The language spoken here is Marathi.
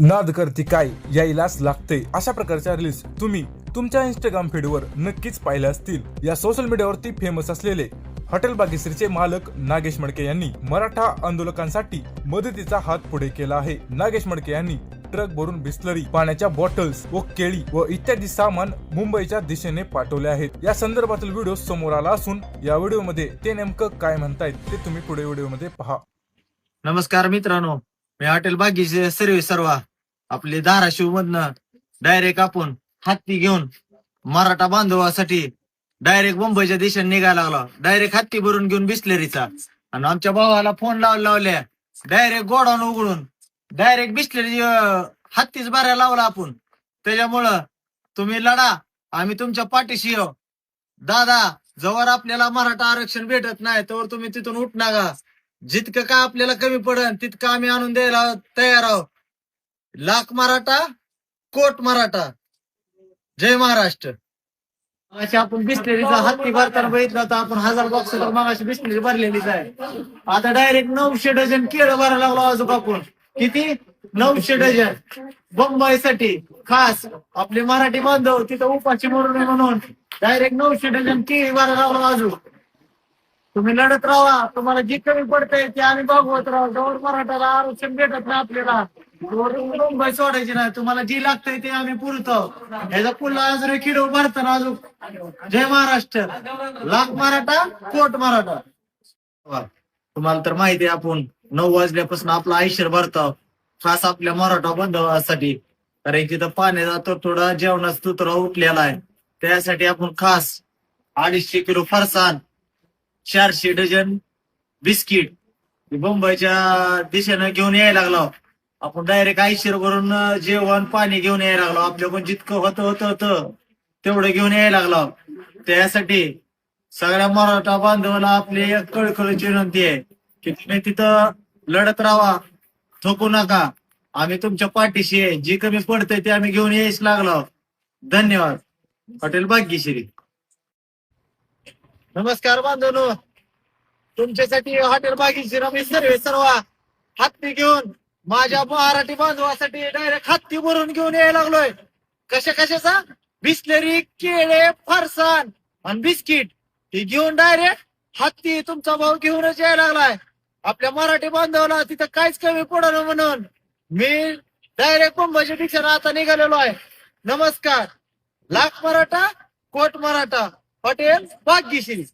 नाद करती काय यायलाच लागते. अशा प्रकारच्या रील्स तुम्ही तुमच्या इंस्टाग्राम फीडवर नक्कीच पाहिल्या असतील. या सोशल मीडियावरती फेमस असलेले हॉटेल बागेश्रीचे मालक नागेश मडके यांनी मराठा आंदोलकांसाठी मदतीचा हात पुढे केला आहे. नागेश मडके यांनी ट्रक भरून बिस्लरी पाण्याच्या बॉटल्स व केळी व इत्यादी सामान मुंबईच्या दिशेने पाठवले आहेत. या संदर्भातील व्हिडिओ समोर आला असून या व्हिडिओमध्ये ते नेमकं काय म्हणतायत ते तुम्ही पुढे व्हिडिओमध्ये पहा. नमस्कार मित्रांनो. मी हॉटेल बागीचे सर्व सर्व आपले धाराशिव मधनं डायरेक्ट आपण हत्ती घेऊन मराठा बांधवासाठी डायरेक्ट मुंबईच्या दिशेने निघायला लागला. डायरेक्ट हत्ती भरून घेऊन बिस्लेरीचा. आणि आमच्या भावाला फोन लावला लावल्या. डायरेक्ट गोडाऊन उघडून. डायरेक्ट बिस्लेरी हत्तीच बऱ्या लावला आपण. त्याच्यामुळं तुम्ही लढा. आम्ही तुमच्या पाठीशी येऊ. दादा जवळ आपल्याला मराठा आरक्षण भेटत नाही तर तुम्ही तिथून उठणार जितकं का आपल्याला कमी पडेल तितकं आम्ही आणून द्यायला तयार आहोत. लाख मराठा कोट मराठा. जय महाराष्ट्र. अशी आपण बिस्लेरीचा हत्ती भरताना बघितलं तर आपण हजार बॉक्स तर मगाशी बिस्लेरी भरलेलीच आहे. आता डायरेक्ट नऊशे डझन केळं भरायला लागलो अजून आपण किती? नऊशे डझन. बंबईसाठी खास आपले मराठी बांधव तिथं उपाशी मरू नये म्हणून. डायरेक्ट नऊशे डझन केळी भरायला लागलो अजून तुम्ही लढत राहा. तुम्हाला जी कमी पडते ते आम्ही भागवत राहू. गौर मराठाला आरक्षण भेटत नाही आपल्याला. मुंबई सोडायची नाही. तुम्हाला जी लागतंय ते आम्ही पुरतो ह्याचा पुन्हा अजून खिड किडो भरताना अजून. जय महाराष्ट्र. लाख मराठा कोट मराठा. वा. तुम्हाला तर माहिती आहे आपण नऊ वाजल्यापासून आपलं आयुष्य भरतो. खास आपल्या मराठा बांधवासाठी. कारण तिथं पाण्याचा तर थोडा जेवणाचा तुतरा उठलेला आहे. त्यासाठी आपण खास अडीचशे किलो फरसाण चारशे डझन बिस्किट मुंबईच्या दिशेनं घेऊन यायला लागलो. आपण डायरेक्ट आयशीर करून जेवण पाणी घेऊन यायला लागलो. आपल्याकडून जितकं होतं होतं होतं तेवढं घेऊन यायला लागलो. त्यासाठी सगळ्या मराठा बांधवाला आपली एक कळकळीची विनंती आहे की तुम्ही तिथं लढत राहा थोकू नका. आम्ही तुमच्या पाठीशी आहे. जी कमी पडतंय ते आम्ही घेऊन यायच लागलो. धन्यवाद. हॉटेल भाग्यश्री. नमस्कार बांधवनो. तुमच्यासाठी हॉटेल बागीची रमेश सर्वे सर्व. हत्ती घेऊन माझ्या मराठी बांधवासाठी डायरेक्ट हत्ती भरून घेऊन यायला लागलोय. कशा कशाचा? बिस्लरी केळे फरसाण आणि बिस्किट. हे घेऊन डायरेक्ट हत्ती तुमचा भाऊ घेऊनच यायला लागलाय. आपल्या मराठी बांधवाला तिथं काहीच कमी पडणार म्हणून मी डायरेक्ट मुंबईच्या दिशेने आता निघालेलो आहे. नमस्कार. लाख मराठा कोट मराठा. हॉटेल भाग्यश्री